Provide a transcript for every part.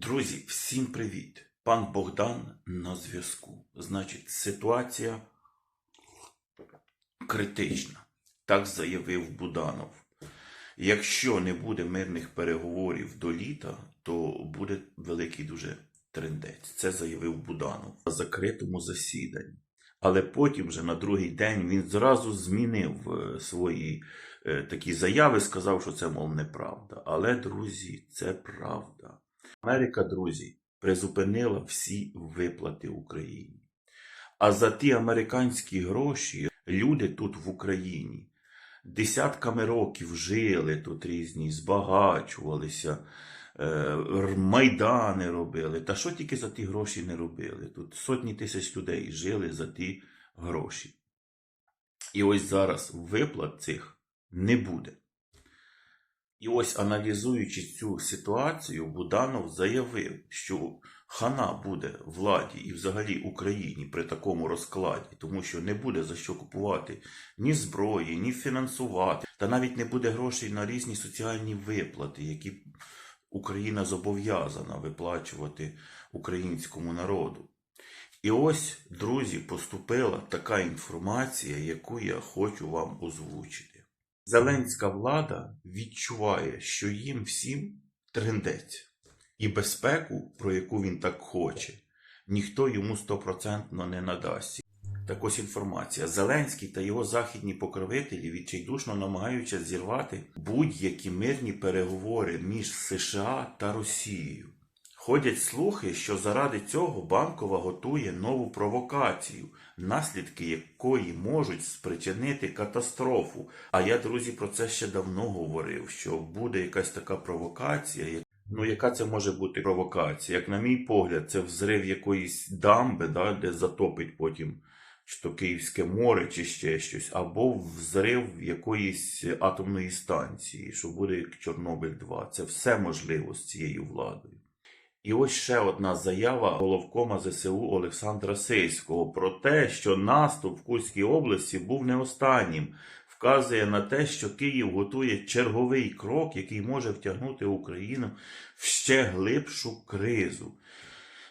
Друзі, всім привіт! Пан Богдан на зв'язку. Значить, ситуація критична. Так заявив Буданов. Якщо не буде мирних переговорів до літа, то буде великий дуже трендець. Це заявив Буданов на закритому засіданні. Але потім, вже на другий день, він зразу змінив е, свої е, такі заяви, сказав, що це, мов, неправда. Але, друзі, це правда. Америка, друзі, призупинила всі виплати Україні. А за ті американські гроші люди тут в Україні десятками років жили тут різні, збагачувалися, е, майдани робили. Та що тільки за ті гроші не робили? Тут сотні тисяч людей жили за ті гроші. І ось зараз виплат цих не буде. І ось аналізуючи цю ситуацію, Буданов заявив, що хана буде владі і взагалі Україні при такому розкладі, тому що не буде за що купувати ні зброї, ні фінансувати, та навіть не буде грошей на різні соціальні виплати, які Україна зобов'язана виплачувати українському народу. І ось, друзі, поступила така інформація, яку я хочу вам озвучити. Зеленська влада відчуває, що їм всім трендець. І безпеку, про яку він так хоче, ніхто йому стопроцентно не надасть. Так ось інформація. Зеленський та його західні покровителі відчайдушно намагаються зірвати будь-які мирні переговори між США та Росією. Ходять слухи, що заради цього банкова готує нову провокацію, наслідки якої можуть спричинити катастрофу. А я, друзі, про це ще давно говорив, що буде якась така провокація. Ну, яка це може бути провокація? Як на мій погляд, це взрив якоїсь дамби, да, де затопить потім чи то Київське море, чи ще щось, або взрив якоїсь атомної станції, що буде як Чорнобиль 2. Це все можливо з цією владою. І ось ще одна заява головкома ЗСУ Олександра Сильського про те, що наступ в Курській області був не останнім. Вказує на те, що Київ готує черговий крок, який може втягнути Україну в ще глибшу кризу.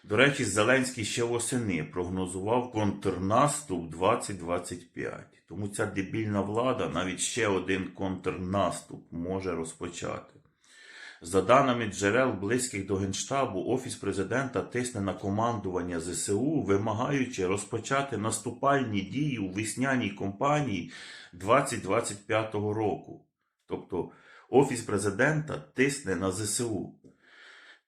До речі, Зеленський ще восени прогнозував контрнаступ 2025. Тому ця дебільна влада навіть ще один контрнаступ може розпочати. За даними джерел близьких до Генштабу, Офіс президента тисне на командування ЗСУ, вимагаючи розпочати наступальні дії у весняній кампанії 2025 року. Тобто Офіс президента тисне на ЗСУ.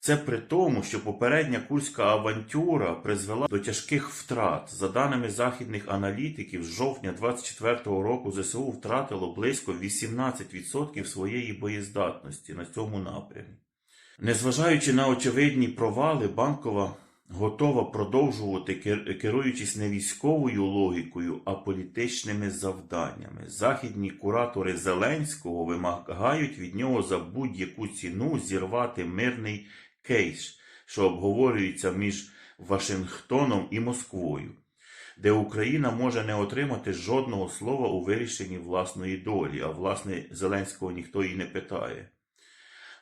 Це при тому, що попередня курська авантюра призвела до тяжких втрат. За даними західних аналітиків, з жовтня 2024 року ЗСУ втратило близько 18% своєї боєздатності на цьому напрямі. Незважаючи на очевидні провали, банкова готова продовжувати, керуючись не військовою логікою, а політичними завданнями. Західні куратори Зеленського вимагають від нього за будь-яку ціну зірвати мирний кейс, що обговорюється між Вашингтоном і Москвою, де Україна може не отримати жодного слова у вирішенні власної долі, а власне Зеленського ніхто і не питає.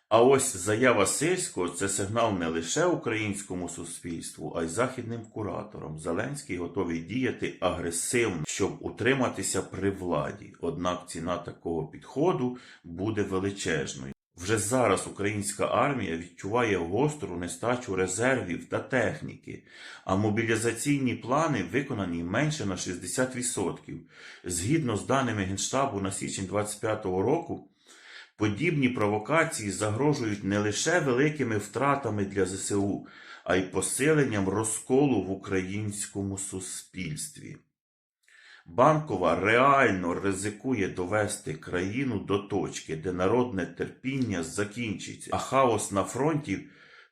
А ось заява Сильського це сигнал не лише українському суспільству, а й західним кураторам. Зеленський готовий діяти агресивно, щоб утриматися при владі. Однак ціна такого підходу буде величезною. Вже зараз українська армія відчуває гостру нестачу резервів та техніки, а мобілізаційні плани виконані менше на 60%. Згідно з даними Генштабу на січень 2025 року, Подібні провокації загрожують не лише великими втратами для ЗСУ, а й посиленням розколу в українському суспільстві. Банкова реально ризикує довести країну до точки, де народне терпіння закінчиться, а хаос на фронті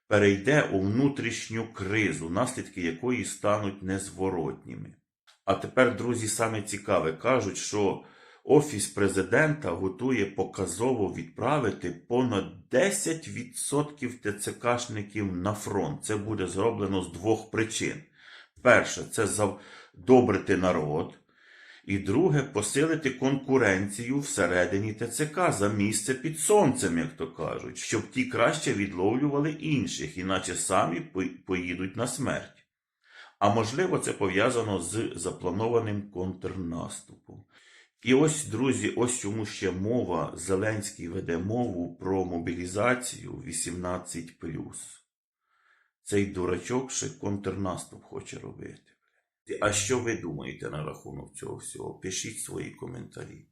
перейде у внутрішню кризу, наслідки якої стануть незворотніми. А тепер, друзі, саме цікаве, кажуть, що Офіс президента готує показово відправити понад 10% ТЦКшників на фронт. Це буде зроблено з двох причин. Перше, це задобрити народ. І друге, посилити конкуренцію всередині ТЦК за місце під сонцем, як то кажуть, щоб ті краще відловлювали інших, іначе самі поїдуть на смерть. А можливо, це пов'язано з запланованим контрнаступом. І ось, друзі, ось чому ще мова. Зеленський веде мову про мобілізацію 18+. Цей дурачок ще контрнаступ хоче робити. А що ви думаєте на рахунок цього всього? Пишіть свої коментарі.